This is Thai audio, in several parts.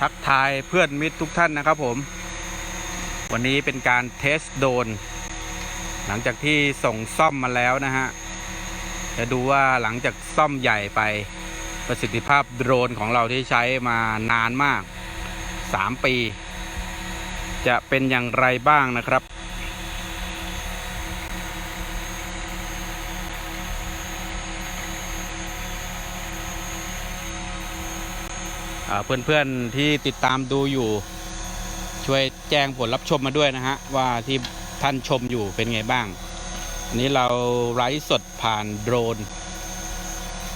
ทักทายเพื่อนมิตรทุกท่านนะครับผม วันนี้เป็นการเทสโดรนหลังจากที่ส่งซ่อมมาแล้วนะฮะ จะดูว่าหลังจากซ่อมใหญ่ไปประสิทธิภาพโดรนของเราที่ใช้มานานมาก 3 ปี จะเป็นอย่างไรบ้างนะครับ เพื่อนๆที่ติดตามดูอยู่ ช่วยแจ้งผลรับชมมาด้วยนะฮะ ว่าที่ท่านชมอยู่เป็นไงบ้าง อันนี้เราไลฟ์สดผ่านโดรน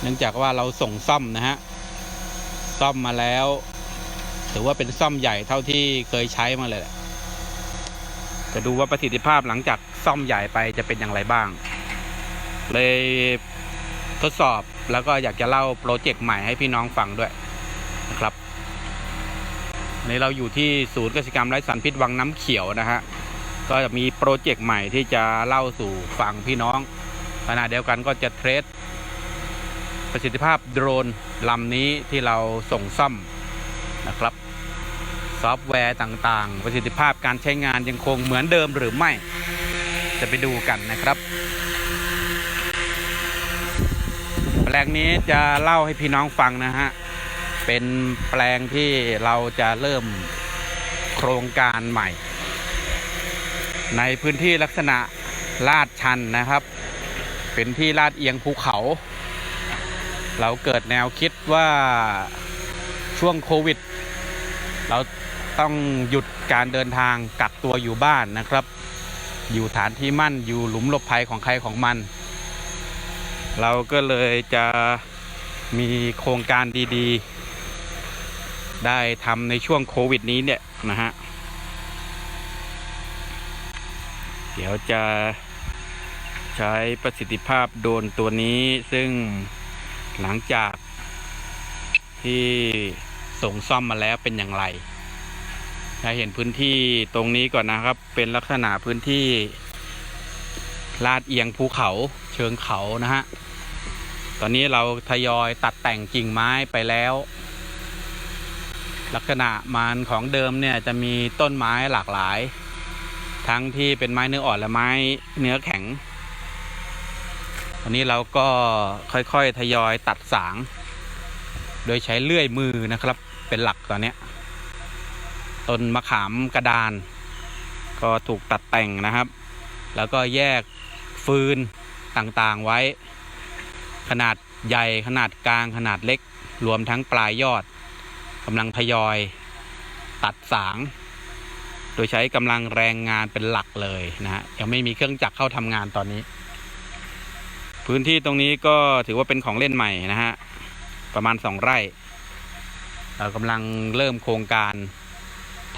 เนื่องจากว่าเราส่งซ่อมนะฮะ ซ่อมมาแล้ว ถือว่าเป็นซ่อมใหญ่เท่าที่เคยใช้มาเลยแหละจะดูว่าประสิทธิภาพหลังจากซ่อมใหญ่ไปจะเป็นอย่างไรบ้าง เลยทดสอบแล้วก็อยากจะเล่าโปรเจกต์ใหม่ให้พี่น้องฟังด้วย ครับวันนี้เราอยู่ที่ศูนย์กสิกรรมไร้สารพิษวังน้ำเขียวนะฮะก็จะมีโปรเจกต์ใหม่ที่จะเล่าสู่ฟังพี่น้องขณะเดียวกันก็จะเทรสประสิทธิภาพโดรนลำนี้ที่เราส่งซ่อมนะครับ ซอฟต์แวร์ต่างๆ ประสิทธิภาพการใช้งานยังคงเหมือนเดิมหรือไม่ จะไปดูกันนะครับ แปลงนี้จะเล่าให้พี่น้องฟังนะฮะ เป็นแปลงที่เราจะเริ่มโครงการใหม่ ในพื้นที่ลักษณะลาดชันนะครับ เป็นที่ลาดเอียงภูเขา เราเกิดแนวคิดว่าช่วงโควิด เราต้องหยุดการเดินทางกักตัวอยู่บ้านนะครับ อยู่ฐานที่มั่นอยู่หลุมหลบภัยของใครของมัน เราก็เลยจะมีโครงการดี ๆ ได้ทำในช่วงโควิดนี้เนี่ยนะฮะ เดี๋ยวจะใช้ประสิทธิภาพโดนตัวนี้ซึ่งหลังจากที่ส่งซ่อมมาแล้วเป็นอย่างไรจะเห็นพื้นที่ตรงนี้ก่อนนะครับ เป็นลักษณะพื้นที่ลาดเอียงภูเขาเชิงเขานะฮะ ตอนนี้เราทยอยตัดแต่งกิ่งไม้ไปแล้ว ลักษณะมันของเดิมเนี่ยจะมีต้นไม้หลากหลาย ทั้งที่เป็นไม้เนื้ออ่อนและไม้เนื้อแข็งวันนี้เราก็ค่อยๆทยอยตัดสาง โดยใช้เลื่อยมือนะครับ เป็นหลักตอนนี้ต้นมะขามกระดาน ก็ถูกตัดแต่งนะครับ แล้วก็แยกฟืนต่างๆไว้ ขนาดใหญ่ขนาดกลางขนาดเล็กรวมทั้งปลายยอด กำลังทยอยตัดสาง โดยใช้กำลังแรงงานเป็นหลักเลยนะฮะยังไม่มีเครื่องจักรเข้าทำงานตอนนี้ พื้นที่ตรงนี้ก็ถือว่าเป็นของเล่นใหม่นะฮะ ประมาณสองไร่ เรากำลังเริ่มโครงการ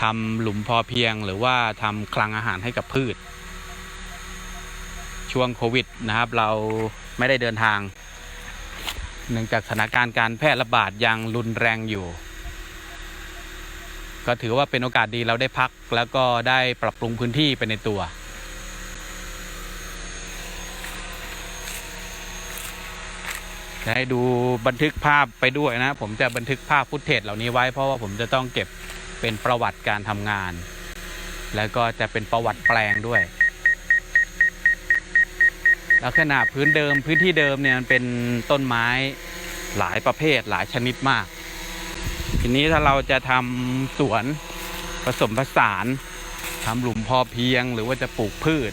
ทำหลุมพอเพียง หรือว่าทำคลังอาหารให้กับพืช ช่วงโควิดนะครับ เราไม่ได้เดินทาง เนื่องจากสถานการณ์การแพร่ระบาดยังรุนแรงอยู่ ก็ถือว่าเป็นโอกาสดีเราได้พัก แล้วก็ได้ปรับปรุงพื้นที่ไปในตัว จะให้ดูบันทึกภาพไปด้วยนะ ผมจะบันทึกภาพฟุตเทจเหล่านี้ไว้เพราะว่าผมจะต้องเก็บเป็นประวัติการทำงาน แล้วก็จะเป็นประวัติแปลงด้วยลักษณะพื้นเดิมพื้นที่เดิมเนี่ยมันเป็นต้นไม้หลายประเภทหลายชนิดมาก ทีนี้ถ้าเราจะทำสวนผสมผสานทำหลุมพอเพียงหรือว่าจะปลูกพืช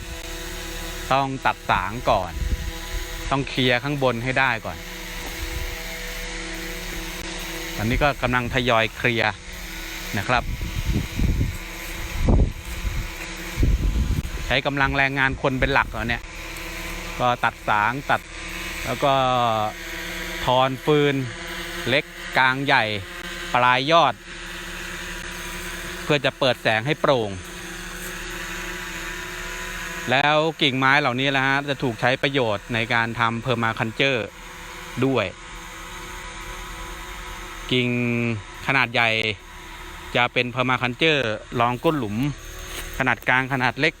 ต้องตัดสางก่อน ต้องเคลียร์ข้างบนให้ได้ก่อน ตอนนี้ก็กำลังทยอยเคลียร์นะครับ ใช้กำลังแรงงานคนเป็นหลักแล้วเนี่ย ก็ตัดสางตัดแล้วก็ทอนฟืนเล็กกลางใหญ่ ปลายยอด เพื่อจะเปิดแสงให้โปร่ง แล้วกิ่งไม้เหล่านี้แหละฮะจะถูกใช้ประโยชน์ในการทำเพอร์มาคันเจอร์ด้วย กิ่งขนาดใหญ่จะเป็นเพอร์มาคันเจอร์รองก้นหลุม ขนาดกลางขนาดเล็ก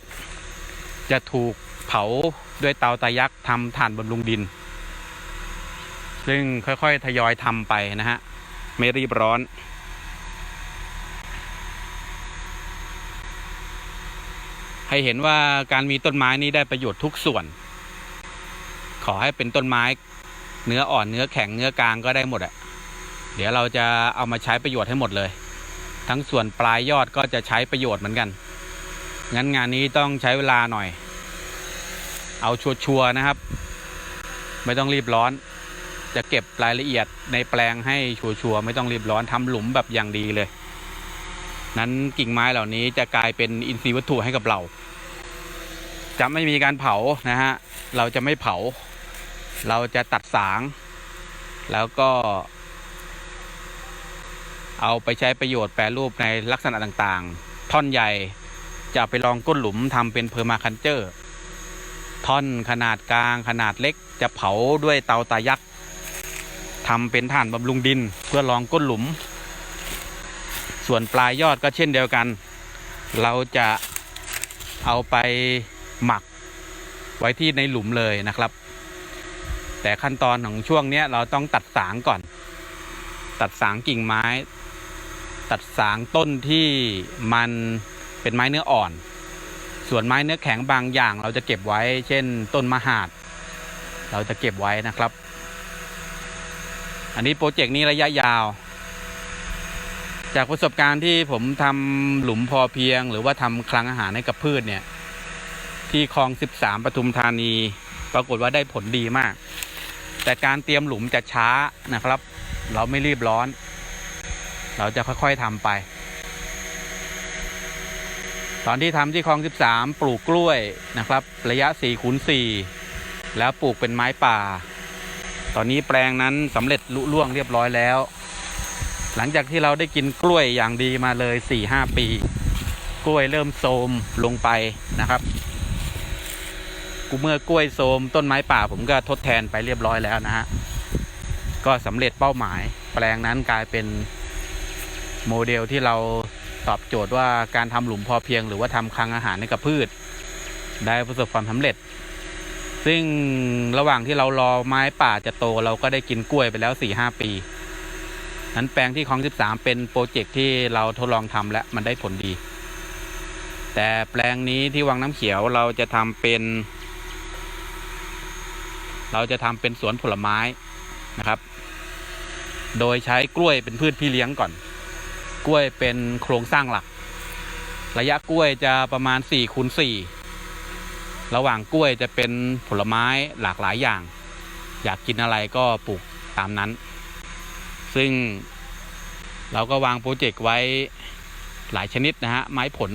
จะถูกเผาด้วยเตาตายักษ์ทำถ่านบำรุงดิน ซึ่งค่อย ๆ ทยอยทำไปนะฮะ ไม่รีบร้อน ให้เห็นว่าการมีต้นไม้นี้ได้ประโยชน์ทุกส่วน ขอให้เป็นต้นไม้ เนื้ออ่อนเนื้อแข็งเนื้อกลางก็ได้หมดอะเดี๋ยวเราจะเอามาใช้ประโยชน์ให้หมดเลย ทั้งส่วนปลายยอดก็จะใช้ประโยชน์เหมือนกัน งั้นงานนี้ต้องใช้เวลาหน่อย เอาชัวร์ๆนะครับ ไม่ต้องรีบร้อน จะเก็บรายละเอียดในแปลงให้ชัวร์ๆไม่ต้องรีบร้อนทำหลุมแบบอย่างดีเลย นั้นกิ่งไม้เหล่านี้จะกลายเป็นอินทรีย์วัตถุให้กับเรา จะไม่มีการเผานะฮะเราจะไม่เผา เราจะตัดสาง แล้วก็ เอาไปใช้ประโยชน์แปรรูปในลักษณะต่างๆ ท่อนใหญ่จะไปลองก้นหลุมทำเป็นเพอร์มาคันเจอร์ ท่อนขนาดกลางขนาดเล็กจะเผาด้วยเตาตายักษ ทำเป็นถ่านบำรุงดิน เพื่อรองก้นหลุม ส่วนปลายยอดก็เช่นเดียวกัน เราจะเอาไปหมักไว้ที่ในหลุมเลยนะครับ แต่ขั้นตอนของช่วงนี้เราต้องตัดสางก่อน ตัดสางกิ่งไม้ ตัดสางต้นที่มันเป็นไม้เนื้ออ่อน ส่วนไม้เนื้อแข็งบางอย่าง เราจะเก็บไว้ เช่น ต้นมะหาด เราจะเก็บไว้นะครับ อันนี้โปรเจกต์นี้ระยะยาว จากประสบการณ์ที่ผมทำหลุมพอเพียง หรือว่าทำคลังอาหารให้กับพืชเนี่ย ที่คลอง 13ปทุมธานี ปรากฏว่าได้ผลดีมาก แต่การเตรียมหลุมจะช้านะครับ เราไม่รีบร้อน เราจะค่อยๆทำไป ตอนที่ทำที่คลอง 13 ปลูกกล้วยนะครับ ระยะ4คูณ4แล้วปลูกเป็นไม้ป่า ตอนนี้แปลงนั้นสำเร็จลุล่วงเรียบร้อยแล้ว หลังจากที่เราได้กินกล้วยอย่างดีมาเลย 4-5 ปี กล้วยเริ่มโทรมลงไปนะครับกูเมื่อกล้วยโทรมต้นไม้ป่าผมก็ทดแทนไปเรียบร้อยแล้วนะฮะ ก็สำเร็จเป้าหมาย แปลงนั้นกลายเป็นโมเดลที่เราตอบโจทย์ว่าการทำหลุมพอเพียง หรือว่าทำคลังอาหารให้กับพืช ได้ประสบความสำเร็จ ซึ่งระหว่างที่เรารอไม้ป่าจะโตเราก็ได้กินกล้วยไปแล้ว4ี่ห้าปี นั้นแปลงที่คลอง13เป็นโปรเจกต์ที่เราทดลองทำและมันได้ผลดี แต่แปลงนี้ที่วังน้ำเขียวเราจะทำเป็น เราจะทำเป็นสวนผลไม้นะครับ โดยใช้กล้วยเป็นพืชพี่เลี้ยงก่อน กล้วยเป็นโครงสร้างหลัก ระยะกล้วยจะประมาณ4คูณ4 ระหว่างกล้วยจะเป็นผลไม้หลากหลายอย่าง อยากกินอะไรก็ปลูกตามนั้น ซึ่งเราก็วางโปรเจกต์ไว้หลายชนิดนะฮะ ไม้ผล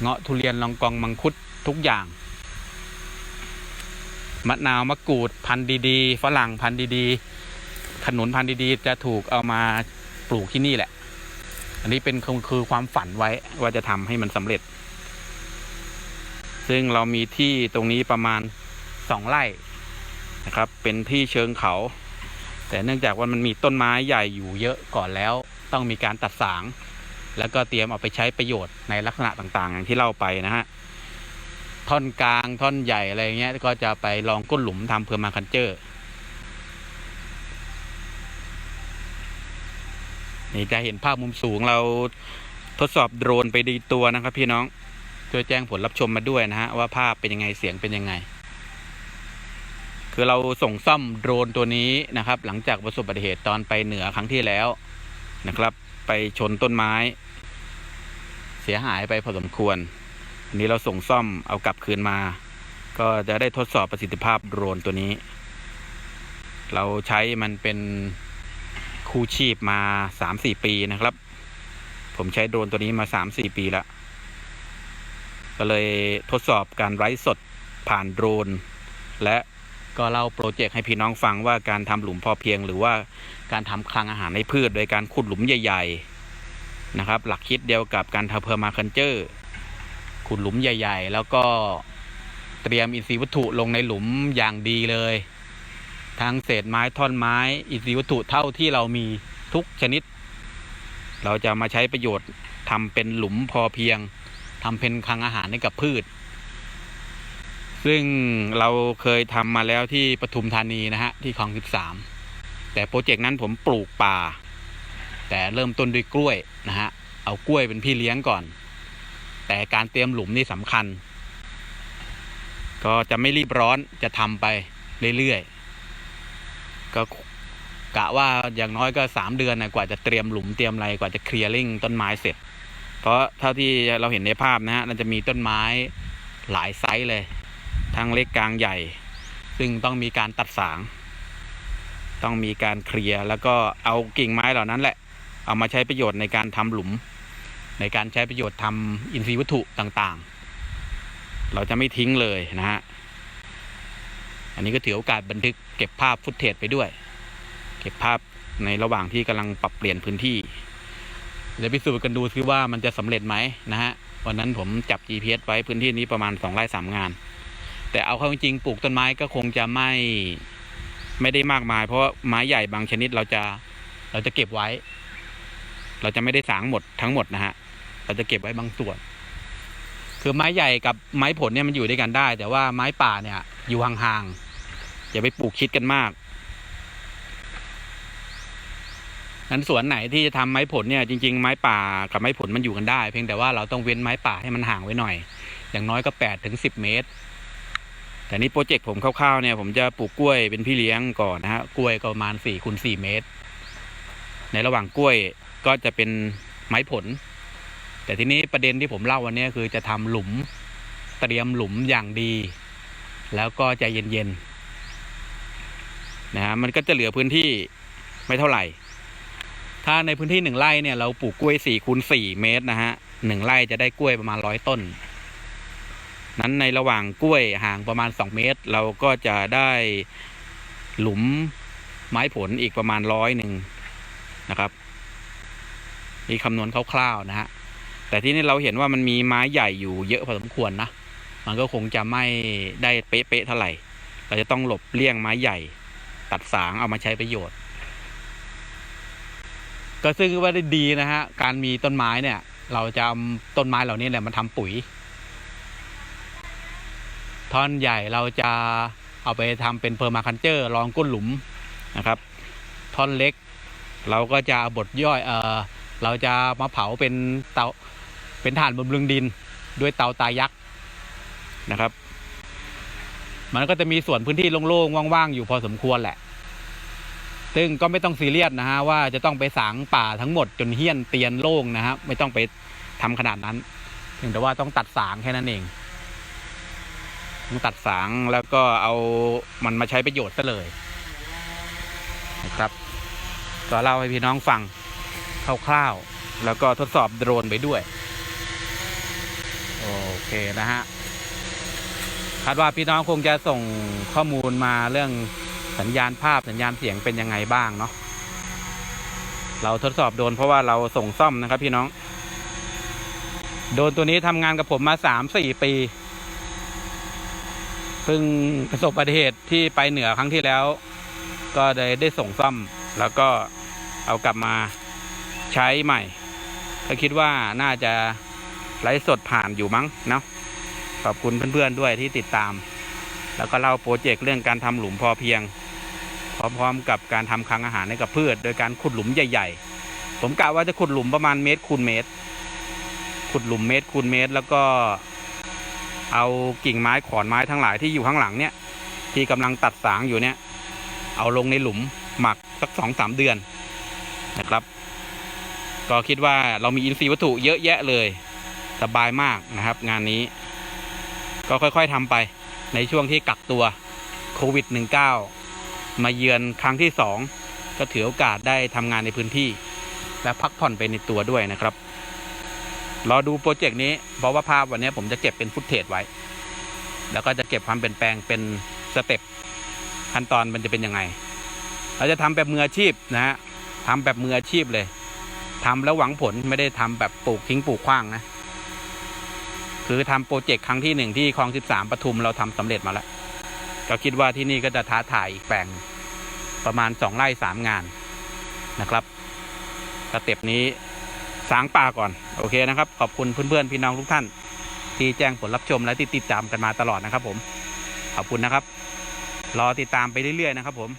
เงาะทุเรียนลองกองมังคุดทุกอย่าง มะนาวมะกรูดพันธุ์ดีๆฝรั่งพันธุ์ดีๆขนุนพันธุ์ดีๆ จะถูกเอามาปลูกที่นี่แหละ อันนี้เป็นคือคือความฝันไว้ว่าจะทำให้มันสำเร็จ ซึ่งเรามีที่ตรงนี้ประมาณสองไร่นะครับ เป็นที่เชิงเขา แต่เนื่องจากว่ามันมีต้นไม้ใหญ่อยู่เยอะก่อนแล้ว ต้องมีการตัดสาง แล้วก็เตรียมเอาไปใช้ประโยชน์ในลักษณะต่างๆ อย่างที่เล่าไปนะฮะท่อนกลางท่อนใหญ่อะไรเงี้ยก็จะไปลองก้นหลุมทำเพอร์มาคันเจอร์นี่จะเห็นภาพมุมสูงเราทดสอบโดรนไปดีตัวนะครับพี่น้อง ช่วยแจ้งผลรับชมมาด้วยนะฮะว่าภาพเป็นยังไงเสียงเป็นยังไง คือเราส่งซ่อมโดรนตัวนี้นะครับ หลังจากประสบอุบัติเหตุตอนไปเหนือครั้งที่แล้วนะครับ ไปชนต้นไม้ เสียหายไปพอสมควรอันนี้เราส่งซ่อมเอากลับคืนมา ก็จะได้ทดสอบประสิทธิภาพโดรนตัวนี้ เราใช้มันเป็นคู่ชีพมาสามสี่ปีนะครับ ผมใช้โดรนตัวนี้มาสามสี่ปีแล้ว ก็เลยทดสอบการไร้สดผ่านโดรน และก็เล่าโปรเจกต์ให้พี่น้องฟังว่าการทำหลุมพอเพียง หรือว่าการทำคลังอาหารในพืช โดยการขุดหลุมใหญ่ ๆนะครับ หลักคิดเดียวกับการทำเพอร์มาคันเจอร์ขุดหลุมใหญ่ ๆ แล้วก็เตรียมอินทรีย์วัตถุลงในหลุมอย่างดีเลย ทั้งเศษไม้ท่อนไม้ อินทรีย์วัตถุเท่าที่เรามีทุกชนิด เราจะมาใช้ประโยชน์ทำเป็นหลุมพอเพียง ทำเป็นคลังอาหารให้กับพืช ซึ่งเราเคยทำมาแล้วที่ปทุมธานีนะฮะที่คลอง13แต่โปรเจกต์นั้นผมปลูกป่า แต่เริ่มต้นด้วยกล้วยนะฮะเอากล้วยเป็นพี่เลี้ยงก่อน แต่การเตรียมหลุมนี่สำคัญ ก็จะไม่รีบร้อนจะทำไปเรื่อยๆก็กะว่าอย่างน้อยก็สามเดือนนะกว่าจะเตรียมหลุมเตรียมอะไรกว่าจะเคลียร์ลิงต้นไม้เสร็จ เพราะเท่าที่เราเห็นในภาพนะฮะมันจะมีต้นไม้หลายไซส์เลย ทั้งเล็กกลางใหญ่ ซึ่งต้องมีการตัดสาง ต้องมีการเคลียร์แล้วก็เอากิ่งไม้เหล่านั้นแหละ เอามาใช้ประโยชน์ในการทำหลุม ในการใช้ประโยชน์ทำอินทรีย์วัตถุต่างๆ เราจะไม่ทิ้งเลยนะฮะ อันนี้ก็ถือโอกาสบันทึกเก็บภาพฟุตเทจไปด้วย เก็บภาพในระหว่างที่กำลังปรับเปลี่ยนพื้นที่ เดี๋ยวพิสูจน์กันดูซิว่ามันจะสำเร็จไหมนะฮะวันนั้นผมจับ GPS ไว้พื้นที่นี้ประมาณสองไร่สามงาน แต่เอาเข้าจริงๆปลูกต้นไม้ก็คงจะไม่ไม่ได้มากมาย เพราะไม้ใหญ่บางชนิดเราจะเราจะเก็บไว้ เราจะไม่ได้สางหมดทั้งหมดนะฮะเราจะเก็บไว้บางส่วน คือไม้ใหญ่กับไม้ผลเนี่ยมันอยู่ด้วยกันได้ แต่ว่าไม้ป่าเนี่ยอยู่ห่างๆอย่าไปปลูกชิดกันมาก นั้นสวนไหนที่จะทำไม้ผลเนี่ยจริงๆ ไม้ป่ากับไม้ผลมันอยู่กันได้ เพียงแต่ว่าเราต้องเว้นไม้ป่าให้มันห่างไว้หน่อย อย่างน้อยก็แปดถึงสิบเมตร แต่นี่โปรเจกต์ผมคร่าวๆเนี่ยผมจะปลูกกล้วยเป็นพี่เลี้ยงก่อนนะฮะกล้วยก็ประมาณสี่คูณสี่เมตร ในระหว่างกล้วยก็จะเป็นไม้ผล แต่ทีนี้ประเด็นที่ผมเล่าวันนี้คือจะทำหลุมเตรียมหลุมอย่างดี แล้วก็ใจเย็นๆนะฮะมันก็จะเหลือพื้นที่ไม่เท่าไหร่ ถ้าในพื้นที่หนึ่งไร่เนี่ยเราปลูกกล้วยสี่คูณสี่เมตรนะฮะหนึ่งไร่จะได้กล้วยประมาณร้อยต้น นั้นในระหว่างกล้วยห่างประมาณสองเมตร เราก็จะได้หลุมไม้ผลอีกประมาณร้อยหนึ่งนะครับนี่คำนวณคร่าวๆนะฮะแต่ที่นี่เราเห็นว่ามันมีไม้ใหญ่อยู่เยอะพอสมควรนะ มันก็คงจะไม่ได้เป๊ะๆเท่าไหร่ เราจะต้องหลบเลี่ยงไม้ใหญ่ ตัดสางเอามาใช้ประโยชน์ ก็ซึ่งว่าได้ดีนะฮะ การมีต้นไม้เนี่ย เราจะเอาต้นไม้เหล่านี้แหละมาทำปุ๋ย ท่อนใหญ่เราจะเอาไปทำเป็นเพอร์มาคันเจอร์รองก้นหลุมนะครับ ท่อนเล็ก เราก็จะเอาบดย่อยเออเราจะมาเผาเป็นเตาเป็นถ่านบำรุงดินด้วยเตาตายักษ์นะครับ มันก็จะมีส่วนพื้นที่โล่งๆว่างๆอยู่พอสมควรแหละ ซึ่งก็ไม่ต้องซีเรียสนะฮะว่าจะต้องไปสางป่าทั้งหมดจนเฮี้ยนเตียนโล่งนะฮะไม่ต้องไปทำขนาดนั้นเพียงแต่ว่าต้องตัดสางแค่นั้นเองต้องตัดสางแล้วก็เอามันมาใช้ประโยชน์ซะเลยนะครับ ก็เล่าให้พี่น้องฟังคร่าวๆแล้วก็ทดสอบโดรนไปด้วย โอเคนะฮะคาดว่าพี่น้องคงจะส่งข้อมูลมาเรื่อง สัญญาณภาพสัญญาณเสียงเป็นยังไงบ้างเนาะเราทดสอบโดนเพราะว่าเราส่งซ่อมนะครับพี่น้อง โดนตัวนี้ทำงานกับผมมาสามสี่ปีเพิ่งประสบอุบัติเหตุที่ไปเหนือครั้งที่แล้ว ก็ได้ได้ส่งซ่อม แล้วก็เอากลับมาใช้ใหม่ ก็คิดว่าน่าจะไลฟ์สดผ่านอยู่มั้งเนาะขอบคุณเพื่อนๆด้วยที่ติดตาม แล้วก็เล่าโปรเจกต์เรื่องการทำหลุมพอเพียง พร้อมๆกับการทำคลังอาหารให้กับพืช โดยการขุดหลุมใหญ่ ๆ ผมกะว่าจะขุดหลุมประมาณเมตรคูณเมตร ขุดหลุมเมตรคูณเมตร แล้วก็เอากิ่งไม้ขอนไม้ทั้งหลายที่อยู่ข้างหลังเนี่ย ที่กำลังตัดสางอยู่เนี่ย เอาลงในหลุมหมักสักสองสามเดือนนะครับ ก็คิดว่าเรามีอินทรีย์วัตถุเยอะแยะเลย สบายมากนะครับ งานนี้ ก็ค่อยๆทำไปในช่วงที่กักตัวโควิด -19 มาเยือนครั้งที่สองก็ถือโอกาสได้ทำงานในพื้นที่ และพักผ่อนไปในตัวด้วยนะครับ รอดูโปรเจกต์นี้เพราะว่าภาพวันนี้ผมจะเก็บเป็นฟุตเทจไว้ แล้วก็จะเก็บความเปลี่ยนแปลงเป็นสเต็ปขั้นตอนมันจะเป็นยังไง เราจะทำแบบมืออาชีพนะฮะทำแบบมืออาชีพเลยทำแล้วหวังผลไม่ได้ทำแบบปลูกทิ้งปลูกขว้างนะคือทำโปรเจกต์ครั้งที่หนึ่งที่คลองสิบสามปทุมเราทำสำเร็จมาแล้ว ก็คิดว่าที่นี่ก็จะท้าทายอีกแปลงประมาณสองไร่สามงานนะครับสเต็ปนี้สางป่าก่อน โอเคนะครับ ขอบคุณเพื่อนๆพี่น้องทุกท่าน ที่แจ้งผลรับชมและที่ติดตามกันมาตลอดนะครับ ผมขอบคุณนะครับ รอติดตามไปเรื่อยๆนะครับ ผม